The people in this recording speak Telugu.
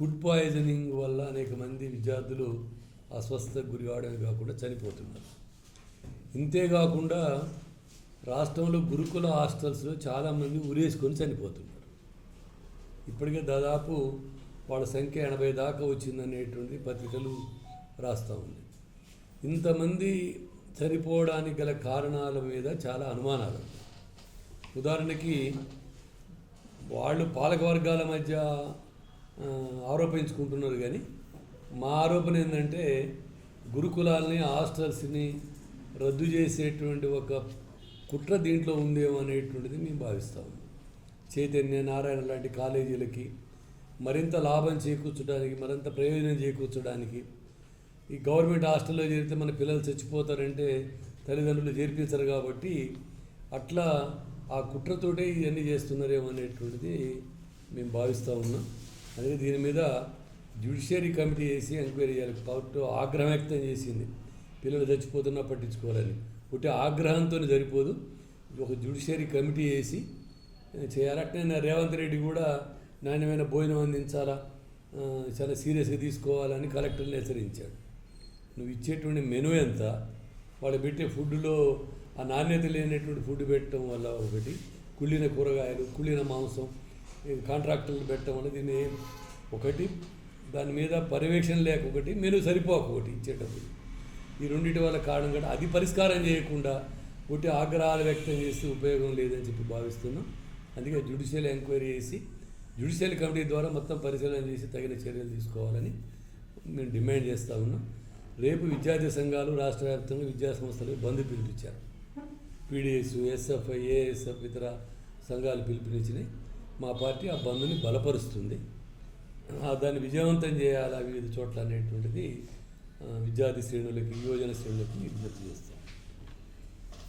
ఫుడ్ పాయిజనింగ్ వల్ల అనేక మంది విద్యార్థులు అస్వస్థతకు గురి కావడమే కాకుండా చనిపోతున్నారు. ఇంతేకాకుండా రాష్ట్రంలో గురుకుల హాస్టల్స్లో చాలామంది ఉరేసుకొని చనిపోతున్నారు. ఇప్పటికే దాదాపు వాళ్ళ సంఖ్య ఎనభై దాకా వచ్చిందనేటువంటి పత్రికలు రాస్తూ ఉంది ఇంతమంది చనిపోవడానికి గల కారణాల మీద చాలా అనుమానాలు. ఉదాహరణకి వాళ్ళు పాలక వర్గాల మధ్య ఆరోపించుకుంటున్నారు కానీ మా ఆరోపణ ఏంటంటే గురుకులాలని హాస్టల్స్ని రద్దు చేసేటువంటి ఒక కుట్ర దీంట్లో ఉందేమో అనేటువంటిది మేము భావిస్తాము చైతన్య నారాయణ లాంటి కాలేజీలకి మరింత లాభం చేకూర్చడానికి మరింత ప్రయోజనం చేకూర్చడానికి ఈ గవర్నమెంట్ హాస్టల్లో చేరితే మన పిల్లలు చచ్చిపోతారంటే తల్లిదండ్రులు చేర్పించరు కాబట్టి అట్లా ఆ కుట్రతోటే ఇవన్నీ చేస్తున్నారేమో అనేటువంటిది మేము భావిస్తూ ఉన్నాం. అదే దీని మీద జ్యుడిషియరీ కమిటీ వేసి ఎంక్వైరీ చేయాలి. కోర్టు ఆగ్రహం వ్యక్తం చేసింది. పిల్లలు చచ్చిపోతున్నా పట్టించుకోవాలని. ఒకటి ఆగ్రహంతో సరిపోదు. ఒక జ్యుడిషియరీ కమిటీ వేసి చేయాలి. అట్లనే రేవంత్ రెడ్డి కూడా నాణ్యమైన భోజనం అందించాలా? చాలా సీరియస్గా తీసుకోవాలని కలెక్టర్ని హెచ్చరించాడు. నువ్వు ఇచ్చేటువంటి మెనూ ఎంత? వాళ్ళు పెట్టే ఫుడ్లో ఆ నాణ్యత లేనటువంటి ఫుడ్ పెట్టడం వల్ల ఒకటి కుళ్ళిన కూరగాయలు కుళ్ళిన మాంసం కాంట్రాక్టులు కాంట్రాక్టర్లు పెట్టడం అనేది దీన్ని ఒకటి దాని మీద పర్యవేక్షణ లేక ఒకటి మెను సరిపోక ఒకటి ఇచ్చేటప్పుడు. ఈ రెండింటి వల్ల కారణం కూడా అది పరిష్కారం చేయకుండా ఒకటి ఆగ్రహాలు వ్యక్తం చేస్తే ఉపయోగం లేదని చెప్పి భావిస్తున్నాం. అందుకే జ్యుడిషియల్ ఎంక్వైరీ చేసి జ్యుడిషియల్ కమిటీ ద్వారా మొత్తం పరిశీలన చేసి తగిన చర్యలు తీసుకోవాలని మేము డిమాండ్ చేస్తూ ఉన్నాం. రేపు విద్యార్థి సంఘాలు రాష్ట్ర వ్యాప్తంగా విద్యా సంస్థలు బంద్ పిలిపించారు. పీడిఎస్ ఎస్ఎఫ్ఐ ఏఎస్ఎఫ్ ఇతర సంఘాలు పిలుపునిచ్చినాయి. మా పార్టీ ఆ బంధుని బలపరుస్తుంది. దాన్ని విజయవంతం చేయాలి వివిధ చోట్ల అనేటువంటిది విద్యార్థి శ్రేణులకి యువజన శ్రేణులకి విజ్ఞప్తి చేస్తాం